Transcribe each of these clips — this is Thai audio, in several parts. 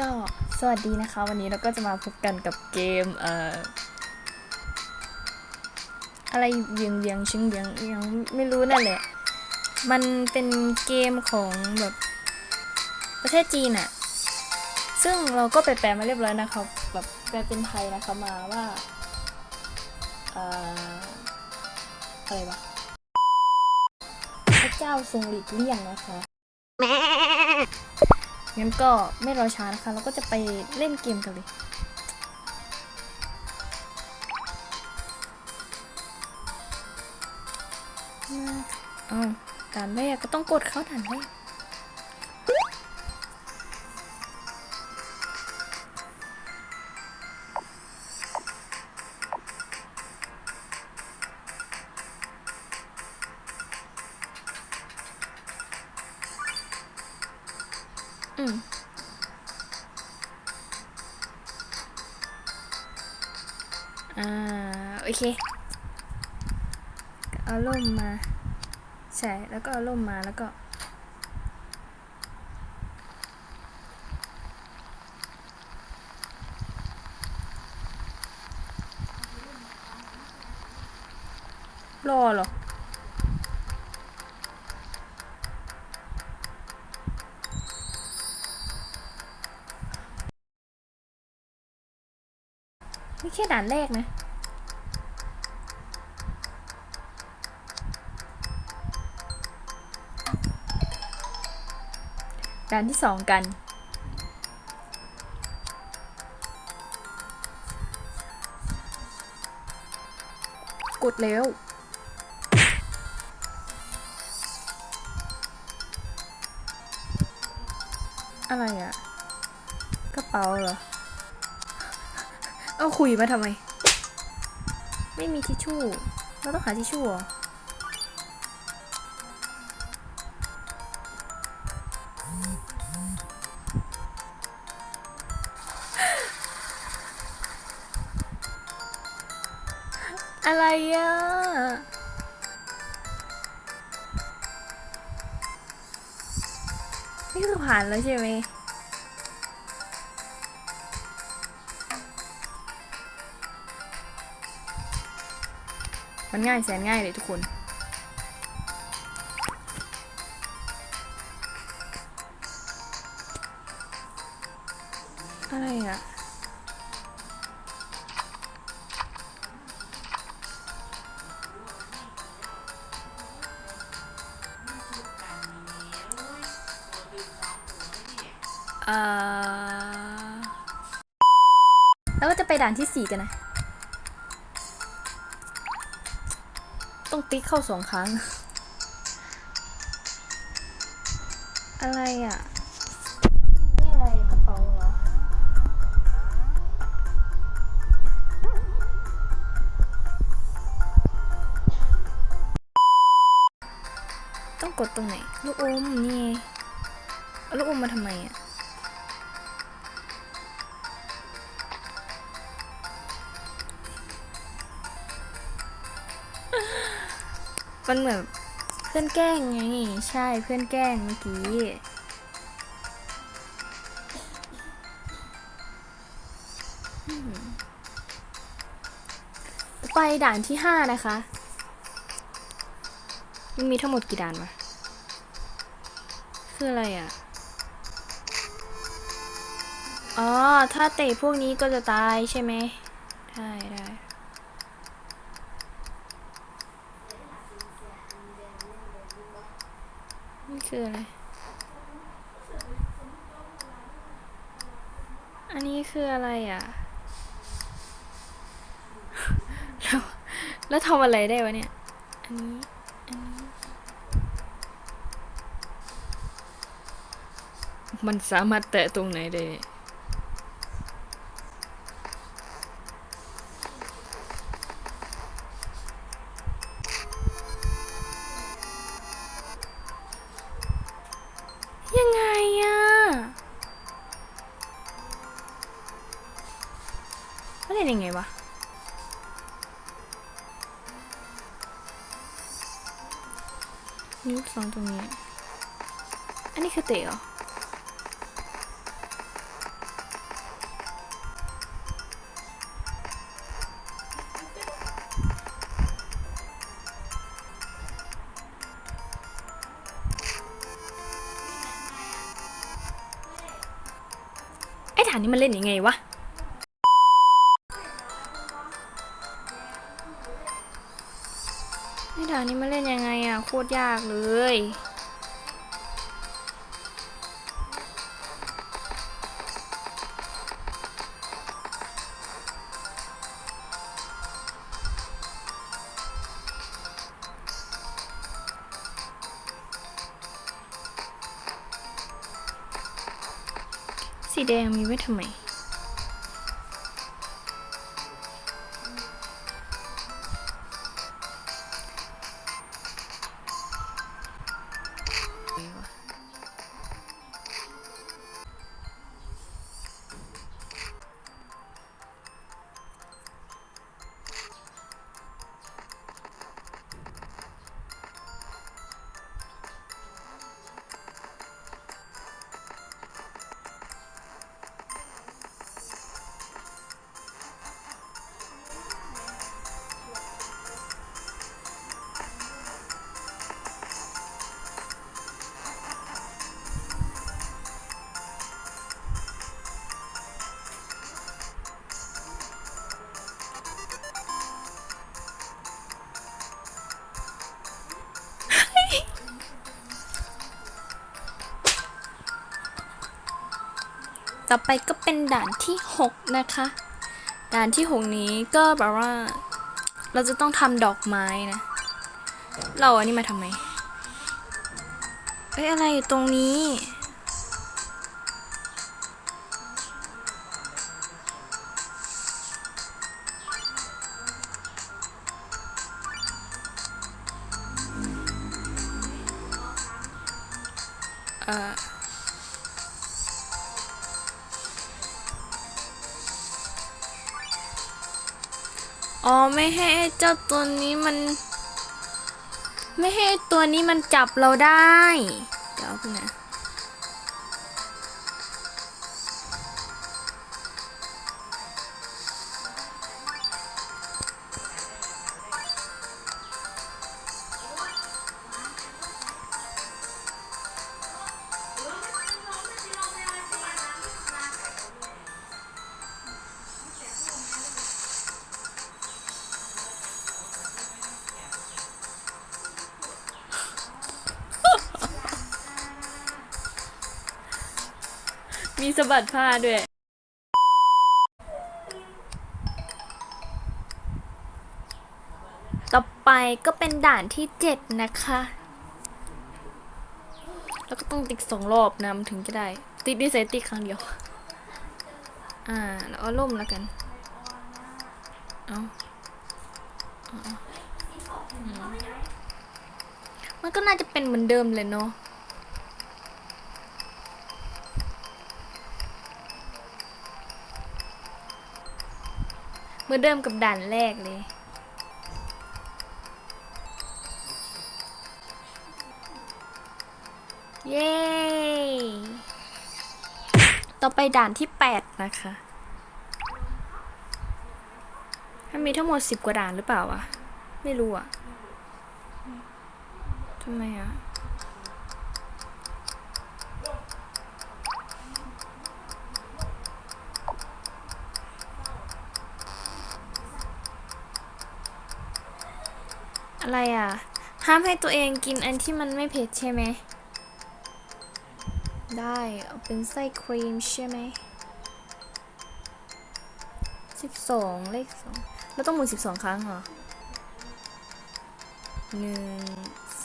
ก็สวัสดีนะคะ วันนี้เราก็จะมาพบกันกับเกมเอ่ออะไรเวียงเวียงชิงเวียงยังไม่รู้นั่นแหละ มันเป็นเกมของแบบประเทศจีนอะซึ่งเราก็ไปแปลมาเรียบร้อยนะครับแบบแปลเป็นไทยนะคะมาว่าเอ่ออะไรวะพระเจ้าทรงหลีกเลี่ยงนะคะ งั้นก็ไม่รอช้านะคะ เราก็จะไปเล่นเกมกันเลยอ๋อด่านแรกก็ต้องกดเข้าด่านแรก อืมอ่า โอเค เอาร่มมา ใช่ แล้วก็เอาร่มมาแล้วก็รอหรอ ค่ด่านแรกนะ ด่านที่สองกัน กดแล้วอะไรอะกระเป๋าเหรอ เอาคุยมาทำไม ไม่มีทิชชู่ เราต้องหาทิชชู่เหรออะไรอะ นี่คือผ่านแล้วใช่ไหม มันง่ายแสนง่ายเลยทุกคน อะไรอะอ่าแล้วก็จะไปด่านที่สี่กันนะ ต้องติ๊กเข้าสองครั้ง อะไรอะนี่อะไรกระเป๋าเหรอต้องกดตรงไหน ลูกอมนี่ไงเอาลูกอมมาทำไมอะ มันเหมือนเพื่อนแกล้งไงใช่เพื่อนแกล้งเมื่อกี้ไปด่านที่ห้านะคะมันมีทั้งหมดกี่ด่านวะคืออะไรอะ อ๋อ ถ้าเตะพวกนี้ก็จะตายใช่ไหมได้ได้ นี่คืออะไร อันนี้คืออะไรอะ แล้วแล้วทำอะไรได้วะเนี่ย อันนี้ อันนี้ มันสามารถแตะตรงไหนได้ ลงตรงนี้ อันนี้คือเตะเหรอฐานนี้มันเล่นยังไงวะไอ้ฐานนี้มันเล่น โคตรยากเลย สีแดงมีไว้ทำไม ต่อไปก็เป็นด่านที่ 6 นะคะ ด่านที่ 6 นี้ก็แบบว่า เราจะต้องทำดอกไม้นะ เราอันนี้มาทำไม เอ้ยอะไรอยู่ตรงนี้ เอ่อ อ๋อไม่ให้เจ้าตัวนี้มัน ไม่ให้ตัวนี้มันจับเราได้ เดี๋ยวนะ มีสะบัดผ้าด้วย ต่อไปก็เป็นด่านที่7นะคะ แล้วก็ต้องติ๊กสองรอบนะมันถึงจะได้ ติ๊กดีไซน์ติ๊กครั้งเดียว อ่า แล้วเอาล่มแล้วกัน เอาเอาเอาอืมมันก็น่าจะเป็นเหมือนเดิมเลยเนาะ เมือเดิมกับด่านแรกเลย เย้ ต่อไปด่านที่ 8 นะคะมันมีทั้งหมด 10 กว่าด่านหรือเปล่าวะ ไม่รู้อะทำไมอะ อะไรอะ ห้ามให้ตัวเองกินอันที่มันไม่เผ็ดใช่ไหม ได้เอาเป็นไส้ครีมใช่ไหมสิบสองเลขสองเราต้องหมุนสิบสองครั้งเหรอหนึ่ง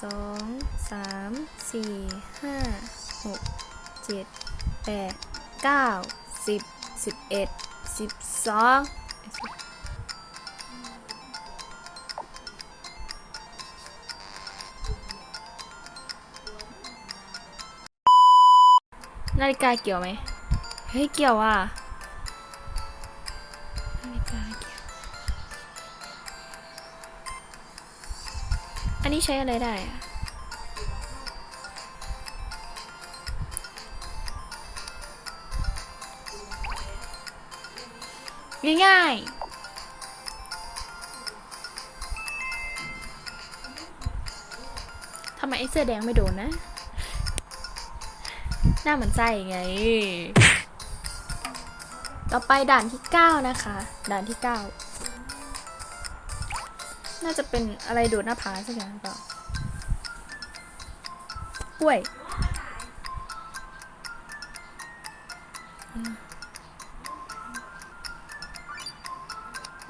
สองสามสี่ห้าหกเจ็ดแปดเก้าสิบสิบเอ็ดสิบสอง นาฬิกาเกี่ยวไหมเฮ้ยเกี่ยวว่ะนาฬิกาเกี่ยว อันนี้ใช้อะไรได้อะง่ายๆทำไมไอ้เสื้อแดงไม่โดนนะ หน้าเหมือนไส้ไง ต่อไปด่านที่เก้านะคะ ด่านที่เก้าน่าจะเป็นอะไรโดดหน้าผาสักอย่างหรือเปล่ากล้วย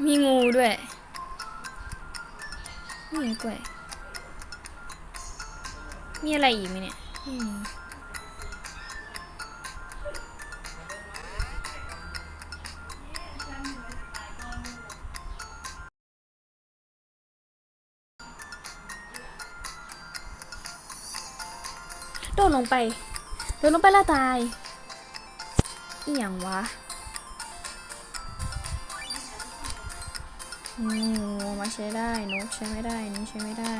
มีงูด้วยนี่ไงกล้วย มีอะไรอีกไหมเนี่ย โดดลงไป โดดลงไปแล้วตายอีหยังวะงูมาใช้ได้นกใช้ไม่ได้นี้ใช้ไม่ได้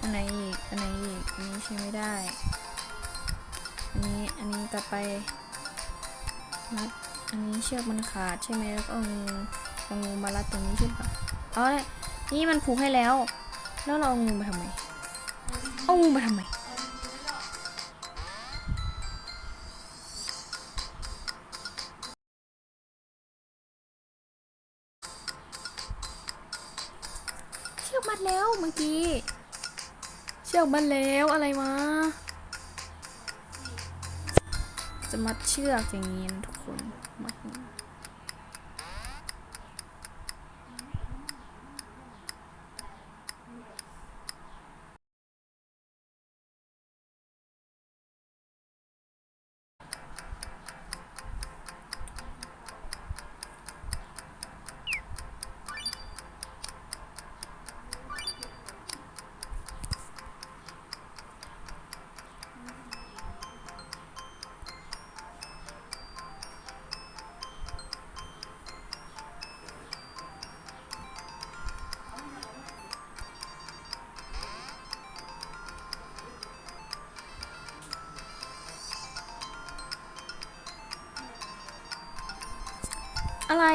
อันไหนอีกอันไหนอีกอันนี้ใช้ไม่ได้ อันนี้อันนี้ต่อไปมัดอันนี้เชือกมันขาดใช่ไหมแล้วก็เอางูเอางูมารัดตรงนี้ใช่ปะเอาเลยนี่มันผูกให้แล้ว แล้วเราเอางูมาทำไมเอางูมาทำไม เชือกมาแล้วอะไรมาจะมัดเชือกอย่างนี้นะทุกคนมัด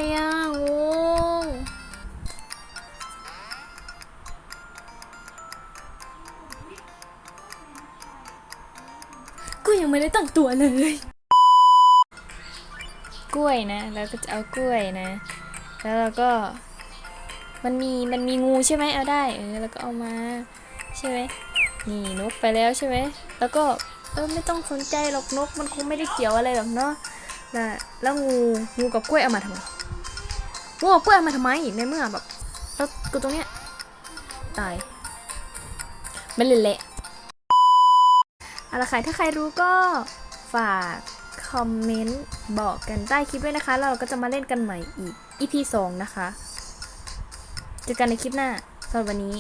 อะไรอะงงก็ยังไม่ได้ตั้งตัวเลย กล้วยนะแล้วก็จะเอากล้วยนะ แล้วเราก็ มันมีมันมีงูใช่ไหมเอาได้เออแล้วก็เอามาใช่ไหมนี่นกไปแล้วใช่ไหมแล้วก็เออไม่ต้องสนใจหรอกนกมันคงไม่ได้เกี่ยวอะไรหรอกเนาะแล้วแล้วงูงูกับกล้วยเอามาทำไม วัวกล้วยเอามาทำไมในเมื่อแบบแล้วกูตรงเนี้ยตายมันเละๆเอาละค่ะถ้าใครรู้ก็ฝากคอมเมนต์บอกกันใต้คลิปด้วยนะคะแล้วเราก็จะมาเล่นกันใหม่อีก EP 2 นะคะ เจอกันในคลิปหน้าสำหรับวันนี้